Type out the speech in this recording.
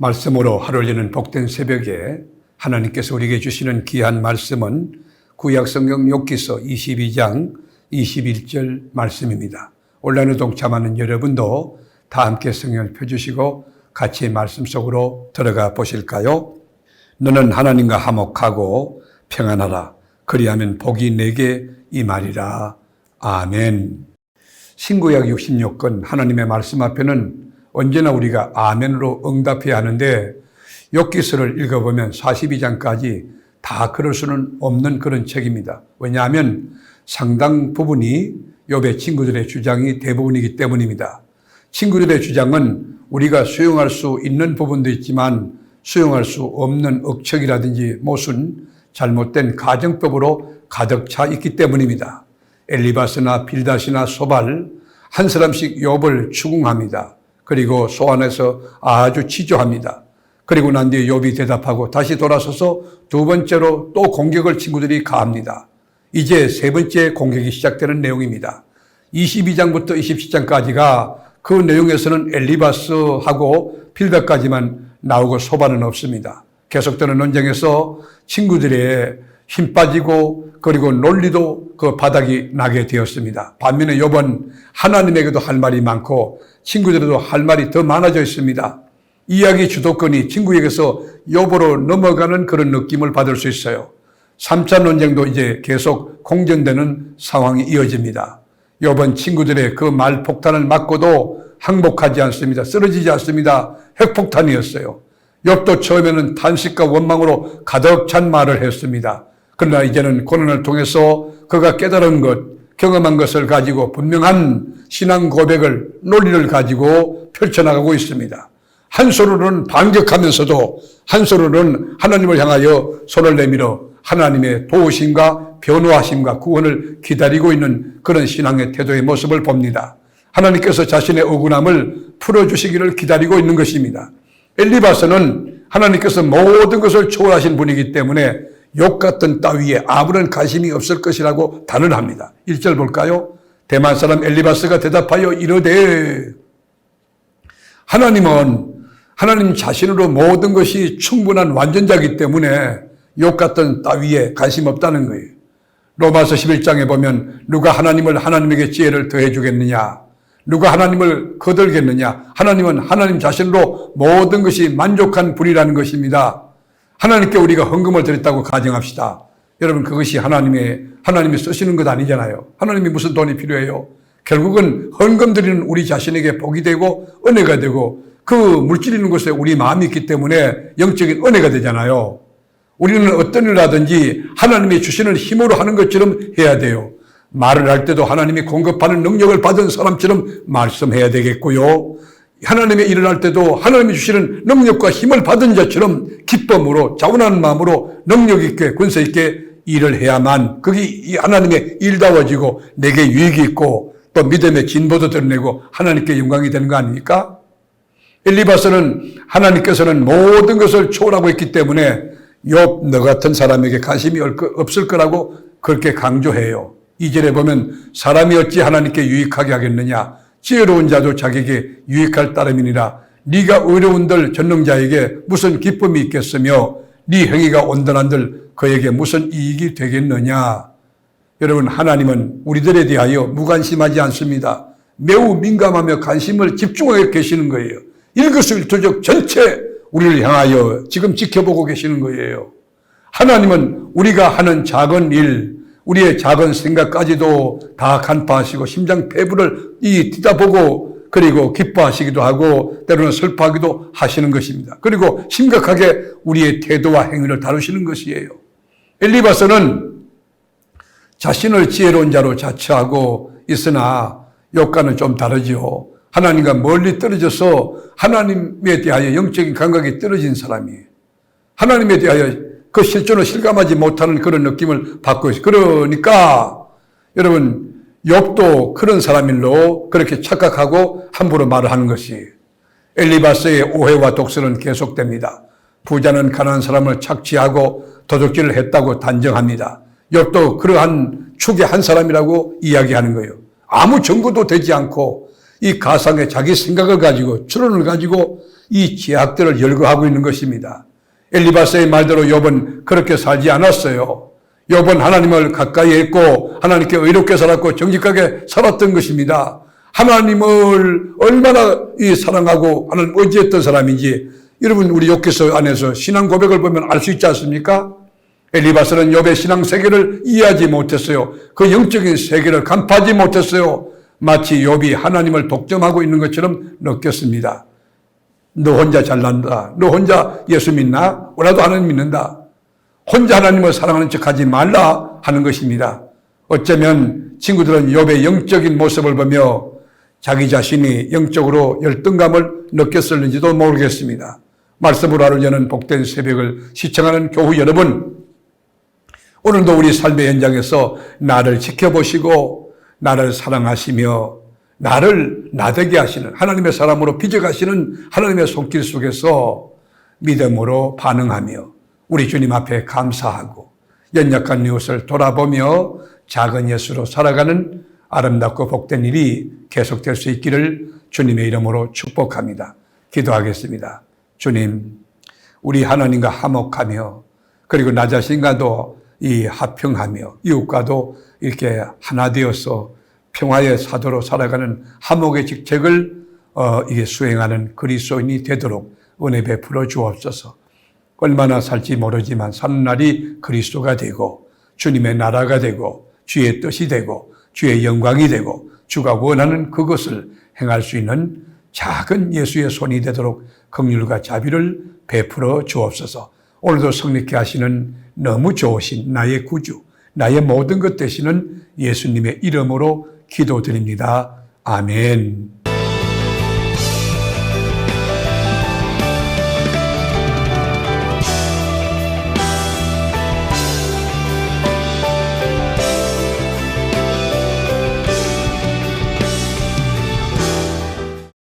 말씀으로 하루 열리는 복된 새벽에 하나님께서 우리에게 주시는 귀한 말씀은 구약 성경 욥기서 22장 21절 말씀입니다. 온라인에 동참하는 여러분도 다 함께 성경을 펴주시고 같이 말씀 속으로 들어가 보실까요? 너는 하나님과 화목하고 평안하라. 그리하면 복이 내게 이 말이라. 아멘. 신구약 66권 하나님의 말씀 앞에는 언제나 우리가 아멘으로 응답해야 하는데 욥기서를 읽어보면 42장까지 다 그럴 수는 없는 그런 책입니다. 왜냐하면 상당 부분이 욥의 친구들의 주장이 대부분이기 때문입니다. 친구들의 주장은 우리가 수용할 수 있는 부분도 있지만 수용할 수 없는 억척이라든지 무슨 잘못된 가정법으로 가득 차 있기 때문입니다. 엘리바스나 빌다시나 소발 한 사람씩 욥을 추궁합니다. 그리고 소환해서 아주 치조합니다. 그리고 난 뒤에 욥이 대답하고 다시 돌아서서 두 번째로 또 공격을 친구들이 가합니다. 이제 세 번째 공격이 시작되는 내용입니다. 22장부터 27장까지가 그 내용에서는 엘리바스하고 빌다까지만 나오고 소반은 없습니다. 계속되는 논쟁에서 친구들의 힘 빠지고 그리고 논리도 그 바닥이 나게 되었습니다. 반면에 요번 하나님에게도 할 말이 많고 친구들에도 할 말이 더 많아져 있습니다. 이야기 주도권이 친구에게서 욥으로 넘어가는 그런 느낌을 받을 수 있어요. 3차 논쟁도 이제 계속 공전되는 상황이 이어집니다. 욥은 친구들의 그 말 폭탄을 맞고도 항복하지 않습니다. 쓰러지지 않습니다. 핵폭탄이었어요. 욥도 처음에는 탄식과 원망으로 가득 찬 말을 했습니다. 그러나 이제는 고난을 통해서 그가 깨달은 것, 경험한 것을 가지고 분명한 신앙 고백을, 논리를 가지고 펼쳐나가고 있습니다. 한 손으로는 반격하면서도 한 손으로는 하나님을 향하여 손을 내밀어 하나님의 도우심과 변호하심과 구원을 기다리고 있는 그런 신앙의 태도의 모습을 봅니다. 하나님께서 자신의 억울함을 풀어주시기를 기다리고 있는 것입니다. 엘리바스는 하나님께서 모든 것을 초월하신 분이기 때문에 욕 같은 따위에 아무런 관심이 없을 것이라고 단언합니다. 1절 볼까요? 대만 사람 엘리바스가 대답하여 이르되 하나님은 하나님 자신으로 모든 것이 충분한 완전자이기 때문에 욕 같은 따위에 관심 없다는 거예요. 로마서 11장에 보면 누가 하나님을 하나님에게 지혜를 더해 주겠느냐? 누가 하나님을 거들겠느냐? 하나님은 하나님 자신으로 모든 것이 만족한 분이라는 것입니다. 하나님께 우리가 헌금을 드렸다고 가정합시다. 여러분 그것이 하나님의 하나님이 쓰시는 것 아니잖아요. 하나님이 무슨 돈이 필요해요? 결국은 헌금 드리는 우리 자신에게 복이 되고 은혜가 되고 그 물질 있는 곳에 우리 마음이 있기 때문에 영적인 은혜가 되잖아요. 우리는 어떤 일을 하든지 하나님이 주시는 힘으로 하는 것처럼 해야 돼요. 말을 할 때도 하나님이 공급하는 능력을 받은 사람처럼 말씀해야 되겠고요. 하나님의 일을 할 때도 하나님이 주시는 능력과 힘을 받은 자처럼 기쁨으로 자원하는 마음으로 능력 있게 권세 있게 일을 해야만 그게 하나님의 일다워지고 내게 유익이 있고 또 믿음의 진보도 드러내고 하나님께 영광이 되는 거 아닙니까? 엘리바스는 하나님께서는 모든 것을 초월하고 있기 때문에 욥 너 같은 사람에게 관심이 없을 거라고 그렇게 강조해요. 이절에 보면 사람이 어찌 하나님께 유익하게 하겠느냐 지혜로운 자도 자기에게 유익할 따름이니라 네가 어려운들 전능자에게 무슨 기쁨이 있겠으며 네 행위가 온전한들 그에게 무슨 이익이 되겠느냐 여러분 하나님은 우리들에 대하여 무관심하지 않습니다. 매우 민감하며 관심을 집중하게 계시는 거예요. 일거수일투족 전체 우리를 향하여 지금 지켜보고 계시는 거예요. 하나님은 우리가 하는 작은 일, 우리의 작은 생각까지도 다 간파하시고 심장 폐부를 이 뒤다보고 그리고 기뻐하시기도 하고 때로는 슬퍼하기도 하시는 것입니다. 그리고 심각하게 우리의 태도와 행위를 다루시는 것이에요. 엘리바스는 자신을 지혜로운 자로 자처하고 있으나 욕과는 좀 다르지요. 하나님과 멀리 떨어져서 하나님에 대하여 영적인 감각이 떨어진 사람이에요. 하나님에 대하여 그 실존을 실감하지 못하는 그런 느낌을 받고 있어요. 그러니까 여러분 욥도 그런 사람일로 그렇게 착각하고 함부로 말을 하는 것이 엘리바스의 오해와 독설은 계속됩니다. 부자는 가난한 사람을 착취하고 도둑질을 했다고 단정합니다. 욥도 그러한 축의 한 사람이라고 이야기하는 거예요. 아무 증거도 되지 않고 이 가상의 자기 생각을 가지고 추론을 가지고 이 제약들을 열거하고 있는 것입니다. 엘리바스의 말대로 욥은 그렇게 살지 않았어요. 욥은 하나님을 가까이 했고 하나님께 의롭게 살았고 정직하게 살았던 것입니다. 하나님을 얼마나 이 사랑하고 하나님 의지했던 사람인지 여러분 우리 욕기서 안에서 신앙 고백을 보면 알 수 있지 않습니까? 엘리바스는 욥의 신앙 세계를 이해하지 못했어요. 그 영적인 세계를 간파하지 못했어요. 마치 욥이 하나님을 독점하고 있는 것처럼 느꼈습니다. 너 혼자 잘난다. 너 혼자 예수 믿나? 나도 하나님 믿는다. 혼자 하나님을 사랑하는 척 하지 말라 하는 것입니다. 어쩌면 친구들은 욥의 영적인 모습을 보며 자기 자신이 영적으로 열등감을 느꼈을는지도 모르겠습니다. 말씀으로 하루 여는 복된 새벽을 시청하는 교우 여러분, 오늘도 우리 삶의 현장에서 나를 지켜보시고 나를 사랑하시며 나를 나되게 하시는 하나님의 사람으로 빚어가시는 하나님의 손길 속에서 믿음으로 반응하며 우리 주님 앞에 감사하고 연약한 이웃을 돌아보며 작은 예수로 살아가는 아름답고 복된 일이 계속될 수 있기를 주님의 이름으로 축복합니다. 기도하겠습니다. 주님, 우리 하나님과 화목하며 그리고 나 자신과도 이 합평하며 이웃과도 이렇게 하나 되어서 평화의 사도로 살아가는 화목의 직책을 어, 이게 수행하는 그리스도인이 되도록 은혜 베풀어 주옵소서. 얼마나 살지 모르지만 사는 날이 그리스도가 되고 주님의 나라가 되고 주의 뜻이 되고 주의 영광이 되고 주가 원하는 그것을 행할 수 있는 작은 예수의 손이 되도록 긍휼과 자비를 베풀어 주옵소서. 오늘도 성립케 하시는 너무 좋으신 나의 구주, 나의 모든 것 되시는 예수님의 이름으로 기도드립니다. 아멘.